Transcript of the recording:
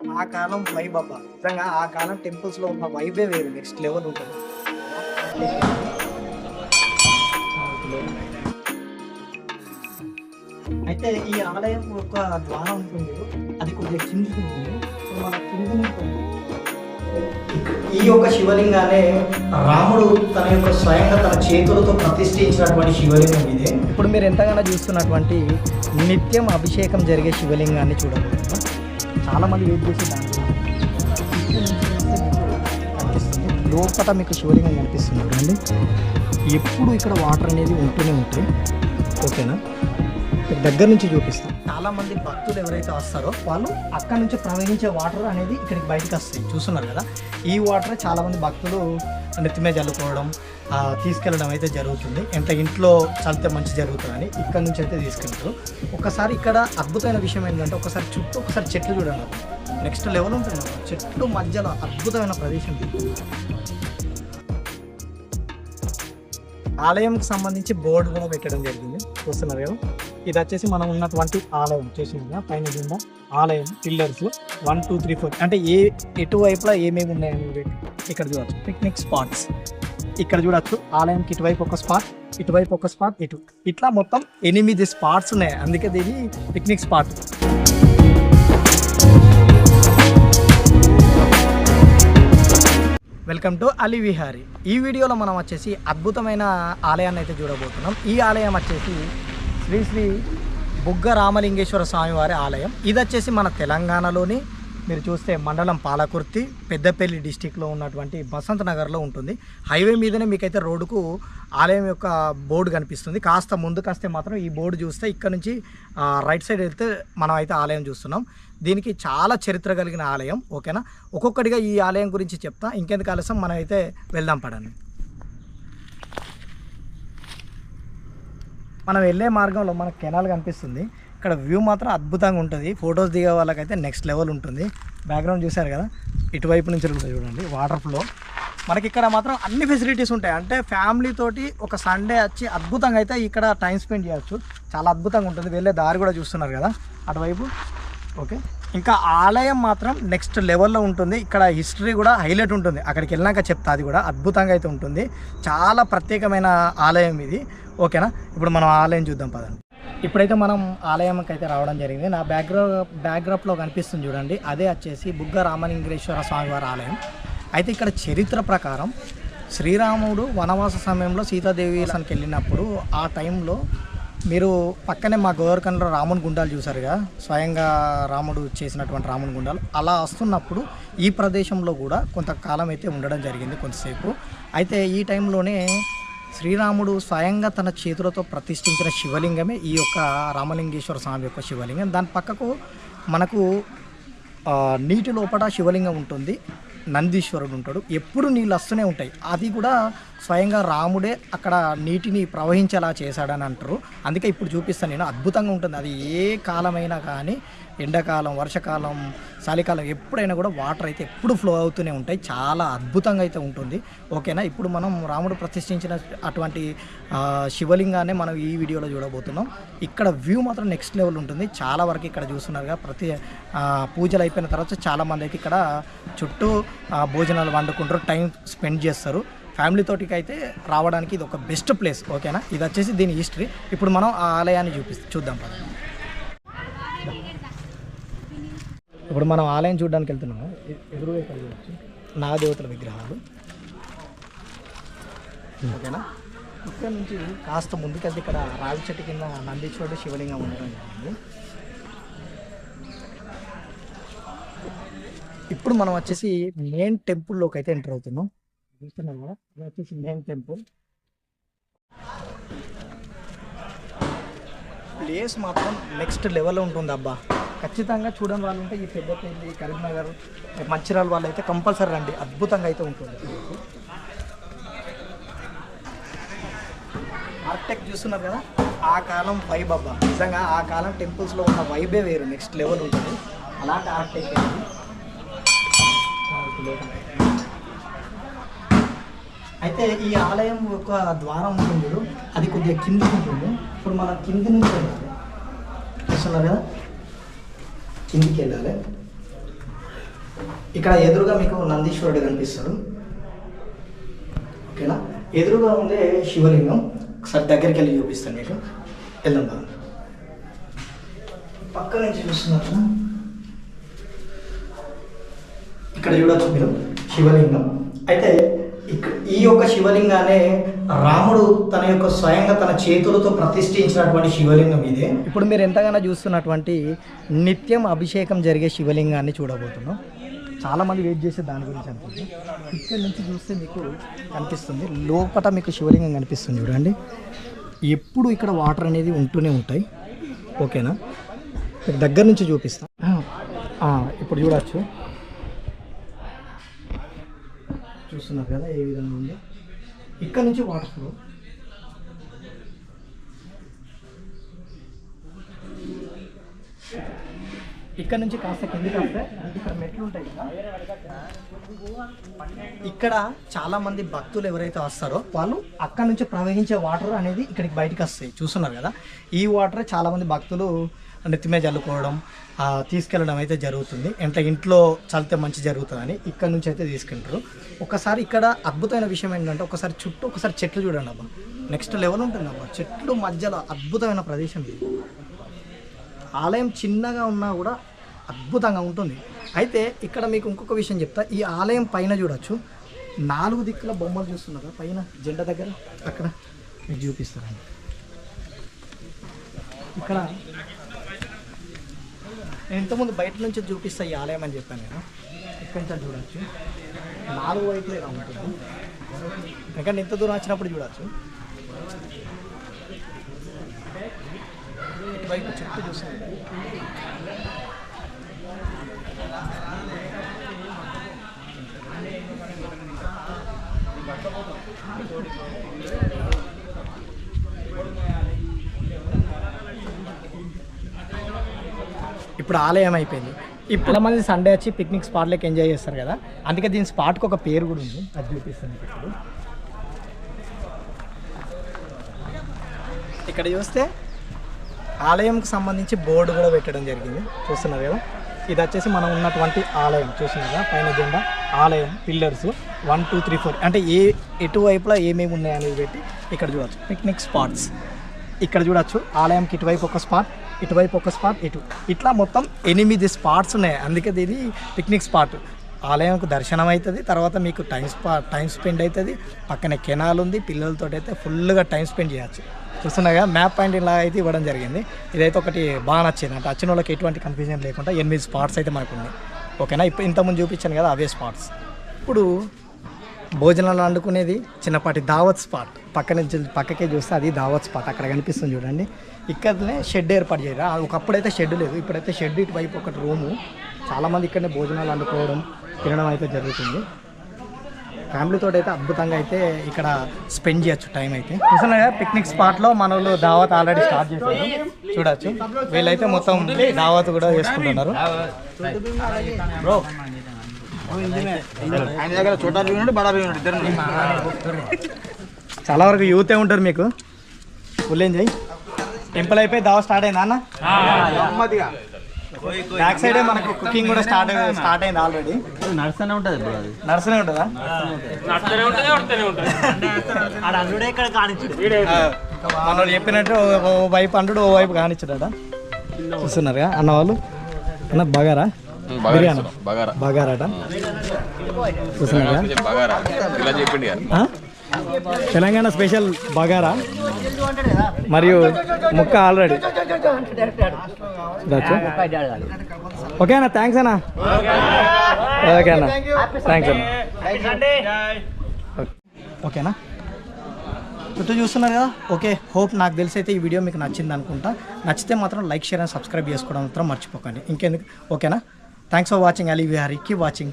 ఆ కాలం వైబ్ అబ్బా. నిజంగా ఆ కాలం టెంపుల్స్లో ఉన్న వైబే వేరు నెక్స్ట్ లెవెల్ ఉంటుంది. అయితే ఈ ఆలయం ఒక ద్వారం ఉంటుంది అది కొద్దిగా కిందికి ఉంటుంది మన ఈ యొక్క శివలింగానే రాముడు తన యొక్క స్వయంగా తన చేతులతో ప్రతిష్ఠించినటువంటి శివలింగం ఇదే. ఇప్పుడు మీరు ఎంతగానో చూస్తున్నటువంటి నిత్యం అభిషేకం జరిగే శివలింగాన్ని చూడబోతున్నారు చాలా మంది చేసి దాంట్లో కనిపిస్తుంది లోపల మీకు శివలింగం కనిపిస్తుంది చూడండి. ఎప్పుడు ఇక్కడ వాటర్ అనేది ఉంటూనే ఉంటాయి ఓకేనా? దగ్గర నుంచి చూపిస్తాం. చాలా మంది భక్తులు ఎవరైతే వస్తారో వాళ్ళు అక్కడ నుంచి ప్రవహించే వాటర్ అనేది ఇక్కడికి బయటకు వస్తాయి. చూస్తున్నారు కదా? ఈ వాటర్ చాలా మంది భక్తులు నెత్తిమే చల్లుకోవడం తీసుకెళ్ళడం అయితే జరుగుతుంది. ఎంత ఇంట్లో చల్లితే మంచి జరుగుతుందని ఇక్కడ నుంచి అయితే తీసుకెళ్తారు. ఒకసారి ఇక్కడ అద్భుతమైన విషయం ఏంటంటే ఒకసారి చుట్టూ ఒకసారి చెట్లు చూడండి నెక్స్ట్ లెవెల్ ఉంటుంది చెట్లు మధ్యలో అద్భుతమైన ప్రదేశం ఆలయంకి సంబంధించి బోర్డు కూడా పెట్టడం జరిగింది. చూస్తున్నారు కదా? ఇది వచ్చేసి మనం ఉన్నటువంటి ఆలయం. చేసింది పైన కింద ఆలయం pillars one two three four అంటే ఏ ఎటువైపులా ఏమేమి ఉన్నాయని ఇక్కడ చూడవచ్చు పిక్నిక్ స్పాట్స్ ఇక్కడ చూడొచ్చు. ఆలయంకి ఇటువైపు ఒక స్పాట్ ఇటువైపు ఒక స్పాట్ ఇటు. ఇట్లా మొత్తం ఎనిమిది స్పాట్స్ ఉన్నాయి. అందుకే దీని picnic spot welcome to Ali Vihari ఈ వీడియోలో మనం వచ్చేసి అద్భుతమైన ఆలయాన్ని అయితే చూడబోతున్నాం. ఈ ఆలయం వచ్చేసి శ్రీ శ్రీ బుగ్గ రామలింగేశ్వర స్వామి వారి ఆలయం. ఇది వచ్చేసి మన తెలంగాణలోని మీరు చూస్తే మండలం పాలకుర్తి పెద్దపల్లి డిస్టిక్లో ఉన్నటువంటి బసంత్ నగర్లో ఉంటుంది. హైవే మీదనే మీకైతే రోడ్డుకు ఆలయం యొక్క బోర్డు కనిపిస్తుంది. కాస్త ముందుకు వస్తే మాత్రం ఈ బోర్డు చూస్తే ఇక్కడ నుంచి రైట్ సైడ్ వెళ్తే మనం అయితే ఆలయం చూస్తున్నాం. దీనికి చాలా చరిత్ర కలిగిన ఆలయం ఓకేనా? ఒక్కొక్కటిగా ఈ ఆలయం గురించి చెప్తా. ఇంకెందుకు ఆలస్యం? మనం అయితే వెళ్దాం పడండి మనం వెళ్ళే మార్గంలో మనకు కెనాల్ కనిపిస్తుంది. ఇక్కడ వ్యూ మాత్రం అద్భుతంగా ఉంటుంది. ఫొటోస్ దిగే వాళ్ళకైతే నెక్స్ట్ లెవెల్ ఉంటుంది. బ్యాక్గ్రౌండ్ చూశారు కదా? ఇటువైపు నుంచి ఉంటుంది చూడండి వాటర్ ఫ్లో మనకి ఇక్కడ మాత్రం అన్ని ఫెసిలిటీస్ ఉంటాయి. అంటే ఫ్యామిలీ తోటి ఒక సండే వచ్చి అద్భుతంగా అయితే ఇక్కడ టైం స్పెండ్ చేయొచ్చు. చాలా అద్భుతంగా ఉంటుంది. వెళ్ళే దారి కూడా చూస్తున్నారు కదా? అటువైపు. ఓకే ఇంకా ఆలయం మాత్రం నెక్స్ట్ లెవెల్లో ఉంటుంది. ఇక్కడ హిస్టరీ కూడా హైలైట్ ఉంటుంది. అక్కడికి వెళ్ళాక చెప్తా అది కూడా అద్భుతంగా అయితే ఉంటుంది. చాలా ప్రత్యేకమైన ఆలయం ఇది. ఓకేనా ఇప్పుడు మనం ఆలయం చూద్దాం పదండి. ఇప్పుడైతే మనం ఆలయంకి అయితే రావడం జరిగింది. నా బ్యాక్గ్రౌ బ్యాక్గ్రాప్లో కనిపిస్తుంది చూడండి. అదే వచ్చేసి బుగ్గ రామలింగేశ్వర స్వామివారి ఆలయం. అయితే ఇక్కడ చరిత్ర ప్రకారం శ్రీరాముడు వనవాస సమయంలో సీతాదేవి సన్కి వెళ్ళినప్పుడు ఆ టైంలో మీరు పక్కనే మా గోవర్కన్లో రాముని గుండాలు చూసారుగా స్వయంగా రాముడు చేసినటువంటి రాముని గుండాలు. అలా వస్తున్నప్పుడు ఈ ప్రదేశంలో కూడా కొంతకాలం అయితే ఉండడం జరిగింది కొంతసేపు. అయితే ఈ టైంలోనే శ్రీరాముడు స్వయంగా తన చేతులతో ప్రతిష్ఠించిన శివలింగమే ఈ యొక్క రామలింగేశ్వర స్వామి యొక్క శివలింగం. దాని పక్కకు మనకు నీటి లోపల శివలింగం ఉంటుంది. నందీశ్వరుడు ఉంటాడు. ఎప్పుడు నీళ్ళు వస్తూనే ఉంటాయి. అది కూడా స్వయంగా రాముడే అక్కడ నీటిని ప్రవహించేలా చేశాడని అంటారు. అందుకే ఇప్పుడు చూపిస్తాను నేను. అద్భుతంగా ఉంటుంది. అది ఏ కాలమైనా కానీ ఎండాకాలం వర్షాకాలం చలికాలం ఎప్పుడైనా కూడా వాటర్ అయితే ఎప్పుడు ఫ్లో అవుతూనే ఉంటాయి. చాలా అద్భుతంగా అయితే ఉంటుంది. ఓకేనా? ఇప్పుడు మనం రాముడు ప్రతిష్ఠించిన అటువంటి శివలింగాన్ని మనం ఈ వీడియోలో చూడబోతున్నాం. ఇక్కడ వ్యూ మాత్రం నెక్స్ట్ లెవెల్ ఉంటుంది. చాలా వరకు ఇక్కడ చూస్తున్నారుగా ప్రతి పూజలు అయిపోయిన తర్వాత చాలామంది అయితే ఇక్కడ చుట్టూ భోజనాలు వండుకుంటారు. టైం స్పెండ్ చేస్తారు. ఫ్యామిలీ తోటికి అయితే రావడానికి ఇది ఒక బెస్ట్ ప్లేస్ ఓకేనా ఇది వచ్చేసి దీని హిస్టరీ ఇప్పుడు మనం ఆ ఆలయాన్ని చూపిస్తాం చూద్దాం పద. ఇప్పుడు మనం ఆలయం చూడడానికి వెళ్తున్నాము. ఎదురు నాగదేవతల విగ్రహాలు. ఓకేనా ఇక్కడ నుంచి కాస్త ముందుకెళ్తే ఇక్కడ రావి చెట్టు కింద నందీశ్వరుడు శివలింగం ఉండడం జరిగింది. ఇప్పుడు మనం వచ్చేసి మెయిన్ టెంపుల్లోకి అయితే ఎంటర్ అవుతున్నాం. చూస్తున్నాం కదా ఇది వచ్చేసి మెయిన్ టెంపుల్. ప్లేస్ మాత్రం నెక్స్ట్ లెవెల్లో ఉంటుంది అబ్బా. ఖచ్చితంగా చూడని వాళ్ళు ఉంటే ఈ పెద్దపల్లి కరీంనగర్ మంచిర్యాల వాళ్ళు అయితే కంపల్సరీ రండి. అద్భుతంగా అయితే ఉంటుంది. ఆర్టెక్ చూస్తున్నారు కదా? ఆ కాలం వైబ్ అబ్బా. నిజంగా ఆ కాలం టెంపుల్స్లో ఉన్న వైబే వేరు. నెక్స్ట్ లెవెల్ ఉంటుంది. అలాంటి ఆర్కిటెక్ట్ అయితే ఈ ఆలయం ఒక ద్వారం ఉంటుంది అది కొద్దిగా కిందికి ఉంటుంది. ఇప్పుడు మనం కింది నుంచి వెళ్ళాలి. చూస్తున్నారు కదా? కిందికి వెళ్ళాలి. ఇక్కడ ఎదురుగా మీకు నందీశ్వరుడు కనిపిస్తాడు ఓకేనా? ఎదురుగా ఉండే శివలింగం. ఒకసారి దగ్గరికి వెళ్ళి చూపిస్తాను మీకు. వెళ్దాం బాగా పక్క నుంచి చూస్తున్నారు ఇక్కడ చూడొచ్చు మీరు. శివలింగం. అయితే ఈ యొక్క శివలింగానే రాముడు తన యొక్క స్వయంగా తన చేతులతో ప్రతిష్ఠించినటువంటి శివలింగం ఇదే. ఇప్పుడు మీరు ఎంతగానో చూస్తున్నటువంటి నిత్యం అభిషేకం జరిగే శివలింగాన్ని చూడబోతున్నాం. చాలా మంది వెయిట్ చేసే దాని గురించి అనుకుంది ఇక్కడ నుంచి చూస్తే మీకు కనిపిస్తుంది. లోపల మీకు శివలింగం కనిపిస్తుంది చూడండి. ఎప్పుడు ఇక్కడ వాటర్ అనేది ఉంటూనే ఉంటాయి. ఓకేనా? దగ్గర నుంచి చూపిస్తా. ఇప్పుడు చూడవచ్చు చూస్తున్నారు కదా ఏ విధంగా ఉంది. ఇక్కడ నుంచి వాటర్ ఫ్లో ఇక్కడ నుంచి కాస్త కిందికి వస్తే ఇక్కడ మెట్లు ఉంటాయి ఇక్కడ చాలా మంది భక్తులు ఎవరైతే వస్తారో వాళ్ళు అక్కడ నుంచి ప్రవహించే వాటర్ అనేది ఇక్కడికి బయటకు వస్తాయి. చూస్తున్నారు కదా? ఈ వాటర్ చాలా మంది భక్తులు నెత్తిమే జల్లుకోవడం తీసుకెళ్ళడం అయితే జరుగుతుంది. అంటే ఇంట్లో చల్లితే మంచి జరుగుతుందని ఇక్కడ నుంచి అయితే తీసుకుంటారు ఒకసారి ఇక్కడ అద్భుతమైన విషయం ఏంటంటే ఒకసారి చుట్టూ ఒకసారి చెట్లు చూడండి అబ్బా. నెక్స్ట్ లెవెల్ ఉంటుంది అబ్బా. చెట్లు మధ్యలో అద్భుతమైన ప్రదేశం ఇది. ఆలయం చిన్నగా ఉన్నా కూడా అద్భుతంగా ఉంటుంది. అయితే ఇక్కడ మీకు ఇంకొక విషయం చెప్తా. ఈ ఆలయం పైన చూడొచ్చు. నాలుగు దిక్కుల బొమ్మలు చూస్తున్నారు పైన జెండా దగ్గర అక్కడ. మీకు చూపిస్తారండి ఇక్కడ నేను ఇంతకుముందు బయట నుంచి చూపిస్తా ఈ ఆలయం అని చెప్పాను నేను. ఇక్కడ నుంచి చూడొచ్చు. నాలుగు వైపులే ఉంటుంది ఎందుకంటే ఇంత దూరం వచ్చినప్పుడు చూడొచ్చు. ఇటువైపు చుట్టూ చూస్తాను ఇప్పుడు ఆలయం అయిపోయింది. ఇప్పుడు మంది సండే వచ్చి పిక్నిక్ స్పాట్లోకి ఎంజాయ్ చేస్తారు కదా. అందుకే దీని స్పాట్కి ఒక పేరు కూడా ఉంది. అది చూపిస్తుంది ఇప్పుడు. ఇక్కడ చూస్తే ఆలయంకి సంబంధించి బోర్డు కూడా పెట్టడం జరిగింది. చూస్తున్నారు కదా? ఇది వచ్చేసి మనం ఉన్నటువంటి ఆలయం. చూసినారా పైన జెండా. ఆలయం pillars one two three four అంటే ఏ ఎటువైపులో ఏమేమి ఉన్నాయనేది పెట్టి ఇక్కడ చూడవచ్చు పిక్నిక్ స్పాట్స్ ఇక్కడ చూడొచ్చు. ఆలయంకి ఇటువైపు ఒక స్పాట్ ఇటువైపు ఒక స్పాట్ ఇటు. ఇట్లా మొత్తం ఎనిమిది స్పాట్స్ ఉన్నాయి. అందుకే దీని పిక్నిక్ స్పాట్ ఆలయంకు దర్శనం అవుతుంది తర్వాత మీకు టైం స్పా టైం స్పెండ్ అవుతుంది పక్కనే కెనాల్ ఉంది పిల్లలతో అయితే ఫుల్గా టైం స్పెండ్ చేయొచ్చు. చూస్తున్నాగా మ్యాప్ పాయింట్ ఇలా అయితే ఇవ్వడం జరిగింది. ఇదైతే ఒకటి బాగా నచ్చింది. అంటే వచ్చిన వాళ్ళకి ఎటువంటి కన్ఫ్యూజన్ లేకుండా ఎనిమిది స్పాట్స్ అయితే మనకు ఉన్నాయి. ఓకేనా? ఇప్పుడు ఇంతకుముందు చూపించాను కదా అవే స్పాట్స్ ఇప్పుడు భోజనాలు వండుకునేది చిన్నపాటి దావత్ స్పాట్ పక్కన పక్కకే చూస్తే అది దావత్ స్పాట్ అక్కడ కనిపిస్తుంది చూడండి. ఇక్కడనే షెడ్ ఏర్పాటు చేయరా? ఒకప్పుడైతే షెడ్ లేదు ఇప్పుడైతే షెడ్ ఇటువైపు ఒకటి రూము. చాలామంది ఇక్కడనే భోజనాలు వండుకోవడం తినడం అయితే జరుగుతుంది. ఫ్యామిలీతో అయితే అద్భుతంగా అయితే ఇక్కడ స్పెండ్ చేయొచ్చు టైం అయితే. చూసాను కదా పిక్నిక్ స్పాట్లో మన వాళ్ళు దావత్ ఆల్రెడీ స్టార్ట్ చేశారు. చూడొచ్చు. వీళ్ళైతే మొత్తం దావత్ కూడా చేసుకుంటున్నారు. చాలా వరకు యూతే ఉంటారు మీకు. ఫుల్ ఎంజాయ్ టెంపుల్ అయిపోయి దావ స్టార్ట్ అయిందా అన్న? నెమ్మదిగా. బ్యాక్ సైడే మనకు కుకింగ్ కూడా స్టార్ట్ స్టార్ట్ అయింది ఆల్రెడీ నడుస్తూనే ఉంటుంది బ్రో అది. నడుస్తూనే ఉంటుందా? మన వాళ్ళు చెప్పినట్టు ఓ- ఓ వైపు అంటుడు ఓ వైపు కానిచ్చాడట. చూస్తున్నారుగా అన్న వాళ్ళు? అన్న బగారా? బిర్యానీ? బగారా. బగారాట? చూస్తున్నారుగా తెలంగాణ స్పెషల్ బగారా మరియు ముక్క ఆల్రెడీ ఓకే అన్న థ్యాంక్స్ అన్న. ఓకే అన్న. థ్యాంక్స్ అన్న. ఓకేనా ఇప్పుడు చూస్తున్నారు కదా? ఓకే హోప్ నాకు తెలిసి అయితే ఈ వీడియో మీకు నచ్చింది అనుకుంటా. నచ్చితే మాత్రం లైక్ షేర్ అండ్ సబ్స్క్రైబ్ చేసుకోవడం మాత్రం మర్చిపోకండి. ఇంకెందుకు? ఓకేనా thanks for watching Ali Vihari key watching